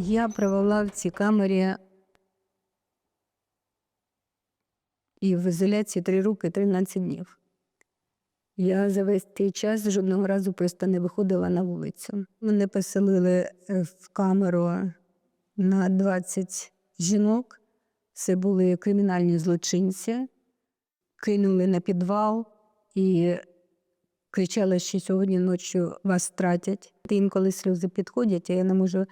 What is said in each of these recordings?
Я провела в цій камері і в ізоляції три роки 13 днів. Я за весь цей час жодного разу просто не виходила на вулицю. Мене поселили е, в камеру на 20 жінок. Це були кримінальні злочинці, кинули на підвал і кричали, що сьогодні ночі вас стратять. Інколи сльози підходять, а я не можу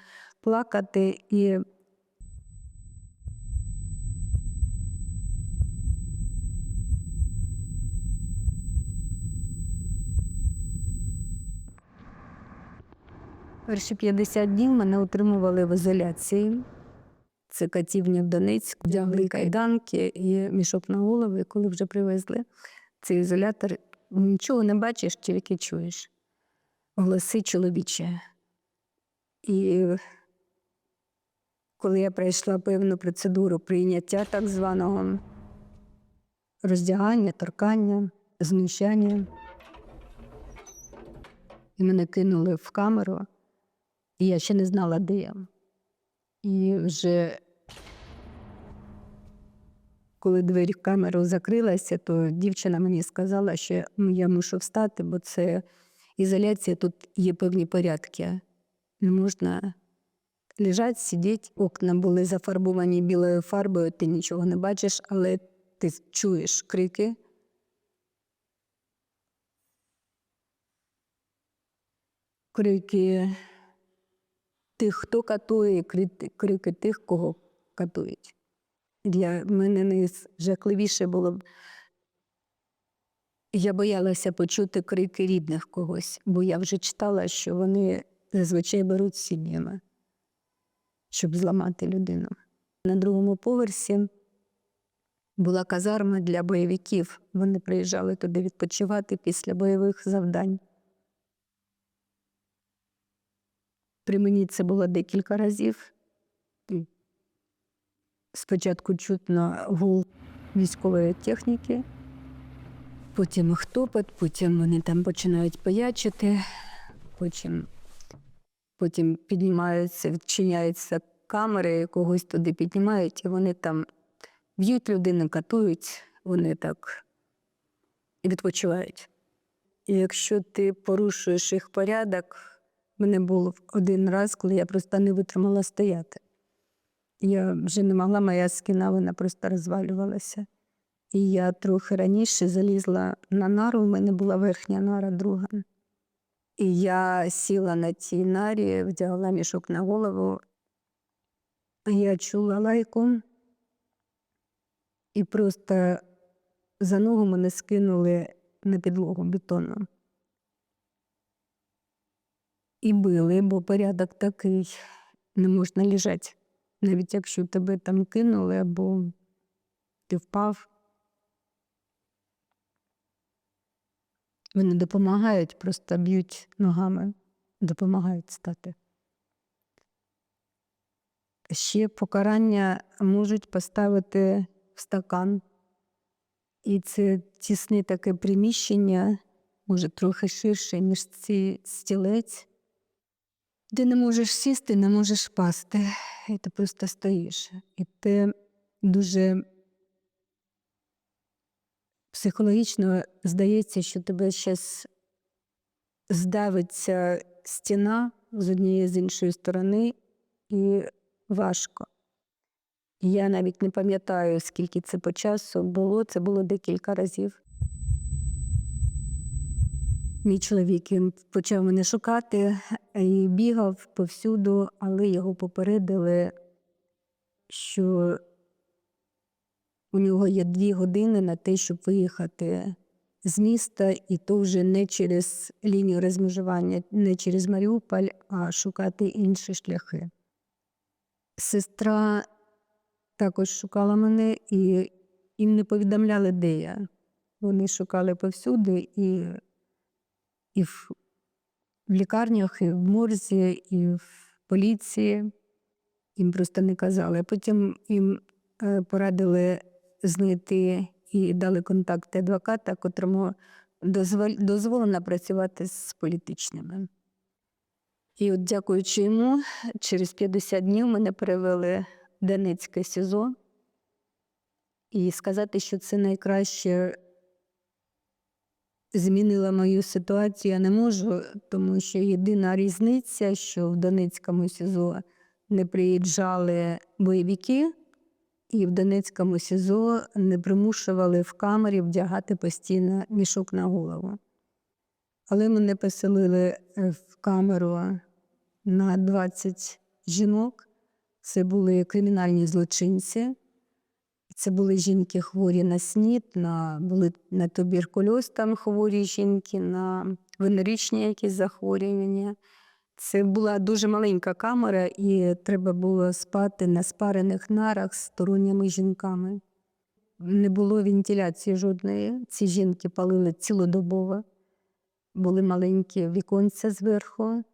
плакати і перші 50 днів мене утримували в ізоляції. Це катівня в Донецьк, вдягли кайданки і мішок на голову, і коли вже привезли цей ізолятор. Нічого не бачиш, тільки чуєш. Голоси чоловічі. І коли я пройшла певну процедуру прийняття так званого роздягання, торкання, знущання, і мене кинули в камеру, і я ще не знала, де я. І вже коли двері в камеру закрилася, то дівчина мені сказала, що я мушу встати, бо це ізоляція, тут є певні порядки. Не можна лежати, сидіти. Окна були зафарбовані білою фарбою, ти нічого не бачиш, але ти чуєш крики. Крики тих, хто катує, крики тих, кого катують. Для мене найжахливіше було б. Я боялася почути крики рідних когось, бо я вже читала, що вони зазвичай беруть сім'ями, щоб зламати людину. На другому поверсі була казарма для бойовиків. Вони приїжджали туди відпочивати після бойових завдань. При мені це було декілька разів. Спочатку чутно гул військової техніки, потім хтопот, потім вони там починають паячити, потім, потім піднімаються, відчиняються камери, когось туди піднімають, і вони там б'ють людину, катують, вони так відпочивають. І якщо ти порушуєш їх порядок, мене був один раз, коли я просто не витримала стояти. Я вже не могла, моя скіна вона просто розвалювалася. І я трохи раніше залізла на нару, в мене була верхня нара друга. І я сіла на цій нарі, вдягла мішок на голову. Я чула лайку, і просто за ногу мене скинули на підлогу бетону. І били, бо порядок такий, не можна лежати. Навіть якщо тебе там кинули або ти впав. Вони допомагають, просто б'ють ногами, допомагають стати. Ще покарання можуть поставити в стакан, і це тісне таке приміщення, може трохи ширше, ніж цей стілець. Ти не можеш сісти, не можеш пасти, і ти просто стоїш. І ти дуже психологічно здається, що тебе зараз здавиться стіна з однієї з іншої сторони, і важко. Я навіть не пам'ятаю, скільки це по часу було, це було декілька разів. Мій чоловік він почав мене шукати і бігав повсюду, але його попередили, що у нього є дві години на те, щоб виїхати з міста, і то вже не через лінію розмежування, не через Маріуполь, а шукати інші шляхи. Сестра також шукала мене, і їм не повідомляли, де я. Вони шукали повсюди і і в, в лікарнях, і в морзі, і в поліції. Їм просто не казали. Потім їм е, порадили знайти і дали контакти адвоката, котрому дозвол, дозволено працювати з політичними. І от, дякуючи йому, через 50 днів мене перевели в Донецьке СІЗО. І сказати, що це найкраще змінило мою ситуацію, я не можу, тому що єдина різниця, що в Донецькому СІЗО не приїжджали бойовики, і в Донецькому СІЗО не примушували в камері вдягати постійно мішок на голову. Але мене поселили е, в камеру на 20 жінок. Це були кримінальні злочинці. Це були жінки хворі на СНІД, на, були на туберкульоз там хворі жінки, на венеричні якісь захворювання. Це була дуже маленька камера, і треба було спати на спарених нарах з сторонніми жінками. Не було вентиляції жодної. Ці жінки палили цілодобово. Були маленькі віконця зверху,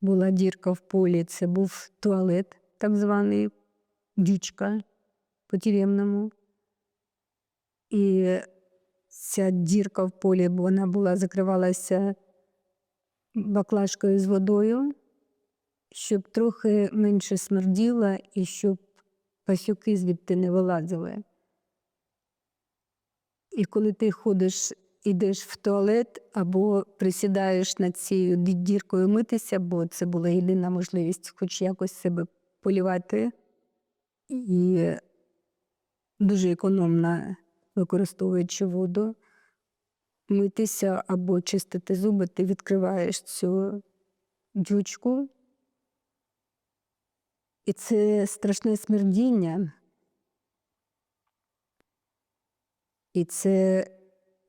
була дірка в полі, це був туалет, так званий дючка по-тюремному. І ця дірка в полі, вона була закривалася баклажкою з водою, щоб трохи менше смерділа і щоб пасюки звідти не вилазили. І коли ти ходиш, ідеш в туалет або присідаєш над цією діркою митися, бо це була єдина можливість хоч якось себе полівати. І дуже економно використовуючи воду, митися або чистити зуби, ти відкриваєш цю дючку. І це страшне смердіння. І це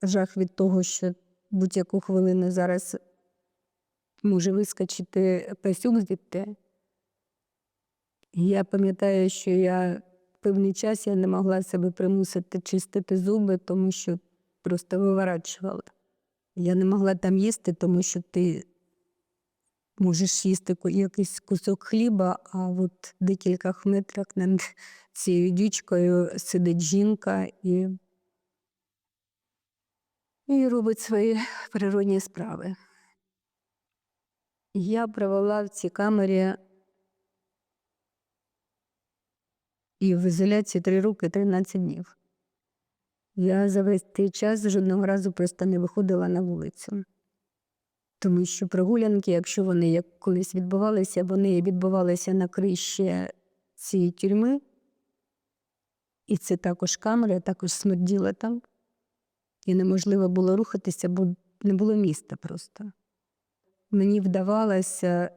жах від того, що будь-яку хвилину зараз може вискочити пасюк звідти. Я пам'ятаю, що я певний час я не могла себе примусити чистити зуби, тому що просто виворачувала. Я не могла там їсти, тому що ти можеш їсти якийсь кусок хліба, а от в декілька метрах над цією дючкою сидить жінка і, і робить свої природні справи. Я провела в цій камері і в ізоляції три роки 13 днів. Я за весь цей час жодного разу просто не виходила на вулицю. Тому що прогулянки, якщо вони як колись відбувалися, вони відбувалися на криші цієї тюрми, і це також камера, також смерділа там. І неможливо було рухатися, бо не було міста просто. Мені вдавалося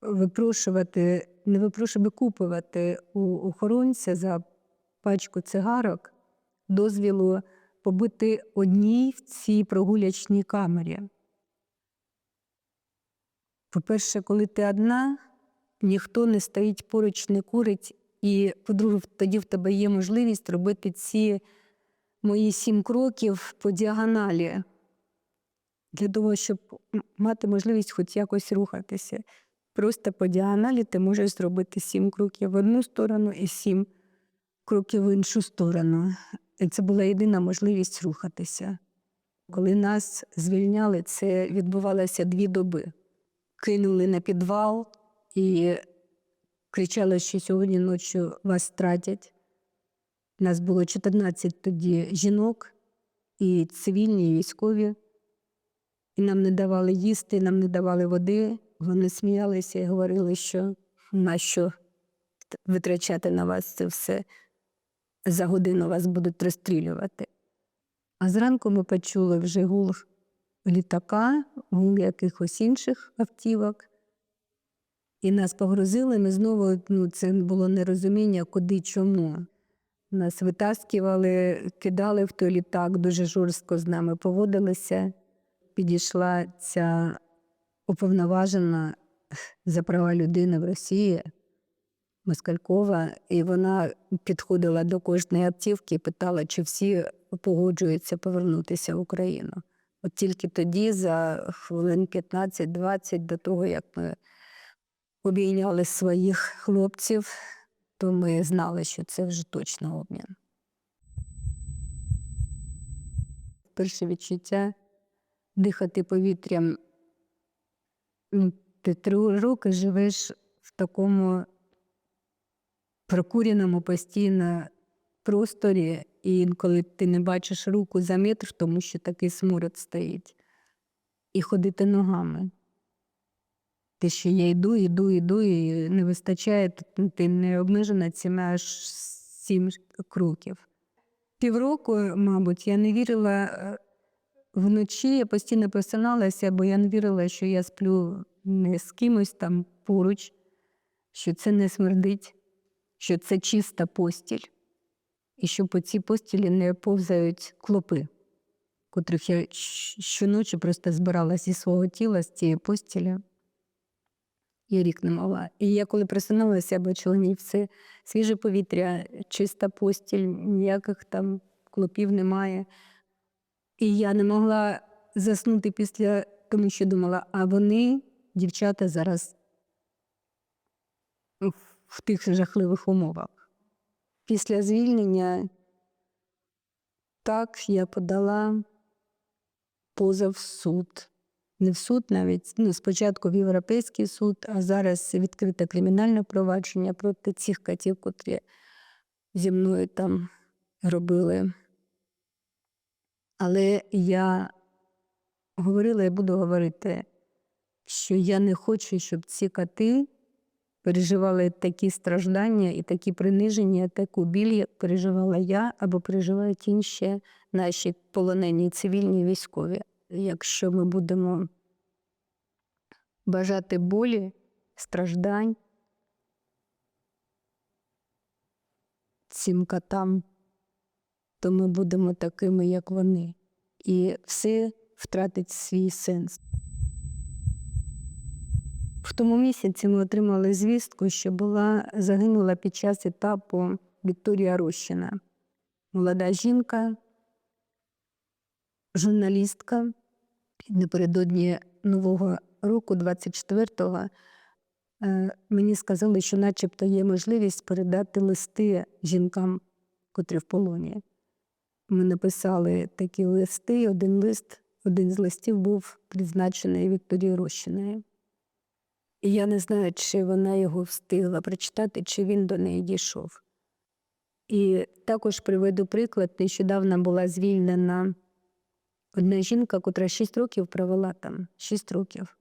випрошувати, не випрошувати, викупувати у охоронця за пачку цигарок дозвілу побути одній в цій прогулячній камері. По-перше, коли ти одна, ніхто не стоїть поруч, не курить, і, по-друге, тоді в тебе є можливість робити ці мої сім кроків по діагоналі для того, щоб мати можливість хоч якось рухатися. Просто по діагоналі ти можеш зробити сім кроків в одну сторону і сім кроків в іншу сторону. Це була єдина можливість рухатися. Коли нас звільняли, це відбувалося дві доби. Кинули на підвал і кричали, що сьогодні ночі вас стратять. Нас було 14 тоді жінок, і цивільні, і військові. І нам не давали їсти, нам не давали води. Вони сміялися і говорили, що нащо витрачати на вас це все. За годину вас будуть розстрілювати. А зранку ми почули вже гул літака, гул якихось інших автівок. І нас погрузили. Ми знову ну, це було нерозуміння, куди чому. Нас витаскували, кидали в той літак, дуже жорстко з нами поводилися. Підійшла ця уповноважена за права людини в Росії, Москалькова, і вона підходила до кожної автівки і питала, чи всі погоджуються повернутися в Україну. От тільки тоді, за хвилин 15-20 до того, як ми обійняли своїх хлопців, то ми знали, що це вже точно обмін. Перше відчуття дихати повітрям ти три роки живеш в такому прокуреному постійно просторі, і інколи ти не бачиш руку за метр, тому що такий смород стоїть, і ходити ногами. Те, що я йду, йду, йду, і не вистачає, то ти не обмежена цими аж сім кроків. Півроку, мабуть, я не вірила е, вночі, я постійно просиналася, бо я не вірила, що я сплю не з кимось там поруч, що це не смердить, що це чиста постіль, і що по цій постілі не повзають клопи, котрих я щоночі просто збирала зі свого тіла, з цієї постілі. Я рік не могла. І я коли просиналася, я бачила ні все свіже повітря, чиста постіль, ніяких там клопів немає. І я не могла заснути після, тому що думала, а вони, дівчата, зараз в- тих жахливих умовах. Після звільнення так я подала позов суд. Не в суд навіть, ну, спочатку в Європейський суд, а зараз відкрите кримінальне провадження проти цих котів, котрі зі мною там робили. Але я говорила і буду говорити, що я не хочу, щоб ці коти переживали такі страждання і такі приниження, таку біль, переживала я або переживають інші наші полонені цивільні військові. Якщо ми будемо бажати болі, страждань цим котам, то ми будемо такими, як вони, і все втратить свій сенс. Тому місяці ми отримали звістку, що була загинула під час етапу Вікторія Рощина. Молода жінка, журналістка. Напередодні Нового року, 24-го, е, мені сказали, що начебто є можливість передати листи жінкам, котрі в полоні. Ми написали такі листи, один лист, один з листів був призначений Вікторії Рощиною. І я не знаю, чи вона його встигла прочитати, чи він до неї дійшов. І також приведу приклад, нещодавно була звільнена одна жінка, котра 6 років провела там, 6 років.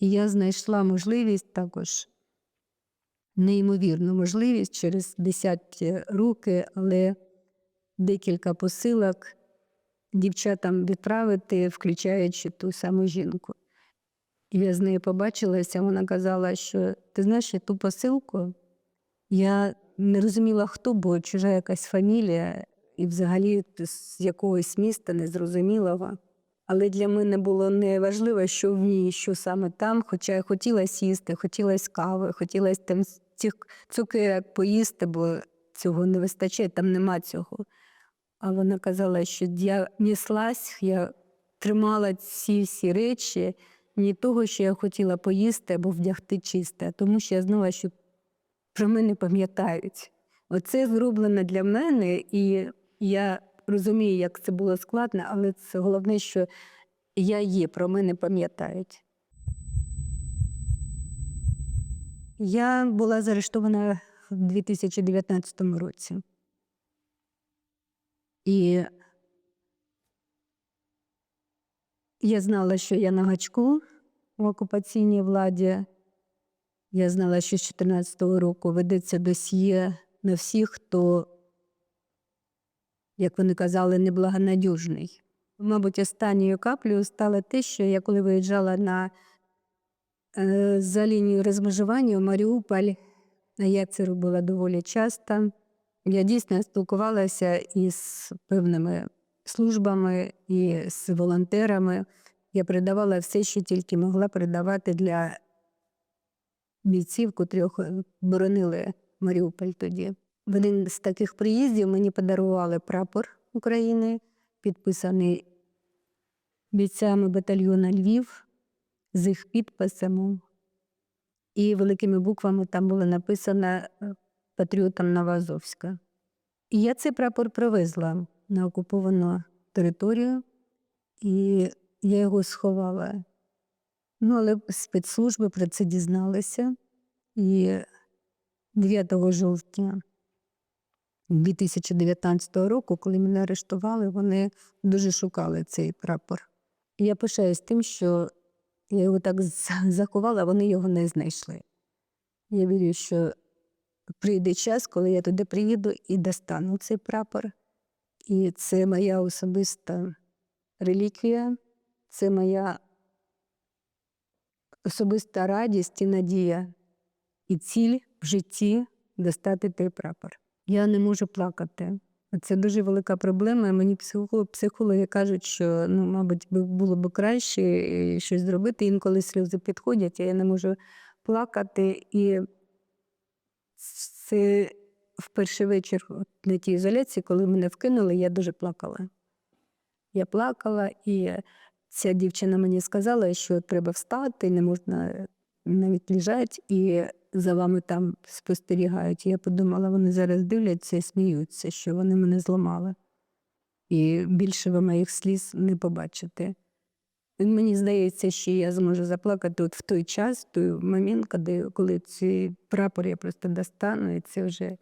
І я знайшла можливість також, неймовірну можливість через десяті роки, але декілька посилок дівчатам відправити, включаючи ту саму жінку. Я з нею побачилася, вона казала, що ти знаєш, ту посилку я не розуміла, хто, бо чужа якась фамілія, і взагалі з якогось міста незрозумілого. Але для мене було не важливо, що в ній, що саме там, хоча я хотіла сісти, хотілося кави, хотілося там цих цукерок поїсти, бо цього не вистачає, там нема цього. А вона казала, що я неслась, я тримала ці всі речі не того, що я хотіла поїсти або вдягти чисте, тому що я знала, що про мене пам'ятають. Оце зроблено для мене, і я розумію, як це було складно, але це головне, що я є, про мене пам'ятають. Я була заарештована в 2019 році. І я знала, що я на гачку в окупаційній владі. Я знала, що з 2014 року ведеться досьє на всіх, хто, як вони казали, неблагонадіжний. Мабуть, останньою каплею стало те, що я коли виїжджала на, е, за лінію розмежування в Маріуполь, я це робила доволі часто, я дійсно спілкувалася із певними службами і з волонтерами. Я передавала все, що тільки могла передавати для бійців, котрі боронили Маріуполь тоді. В один з таких приїздів мені подарували прапор України, підписаний бійцями батальйону Львів з їх підписами. І великими буквами там було написано е, патріотам Новоазовська. І я цей прапор привезла на окуповану територію, і я його сховала Ну, але спецслужби про це дізналися. І 9 жовтня 2019 року, коли мене арештували, вони дуже шукали цей прапор. І я пишаюсь тим, що я його так заховала, а вони його не знайшли. Я вірю, що прийде час, коли я туди приїду і достану цей прапор. І це моя особиста реліквія, це моя особиста радість і надія, і ціль в житті достати той прапор. Я не можу плакати. Це дуже велика проблема. Мені психо- психологи кажуть, що ну, мабуть, було б краще е, щось зробити. Інколи сльози підходять, а я не можу плакати. І це в перший вечір на тій ізоляції, коли мене вкинули, я дуже плакала. Я плакала, і ця дівчина мені сказала, що треба встати, не можна навіть лежати, і за вами там спостерігають. Я подумала, вони зараз дивляться і сміються, що вони мене зламали. І більше ви моїх сліз не побачите. Мені здається, що я зможу заплакати от в той час, в той момент, коли, коли цей прапор я просто достану, і це вже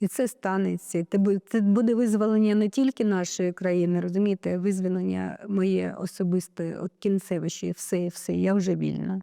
і це станеться. Це буде визволення не тільки нашої країни, розумієте, визволення моє особисте, от кінцеве, що все, все, я вже вільна.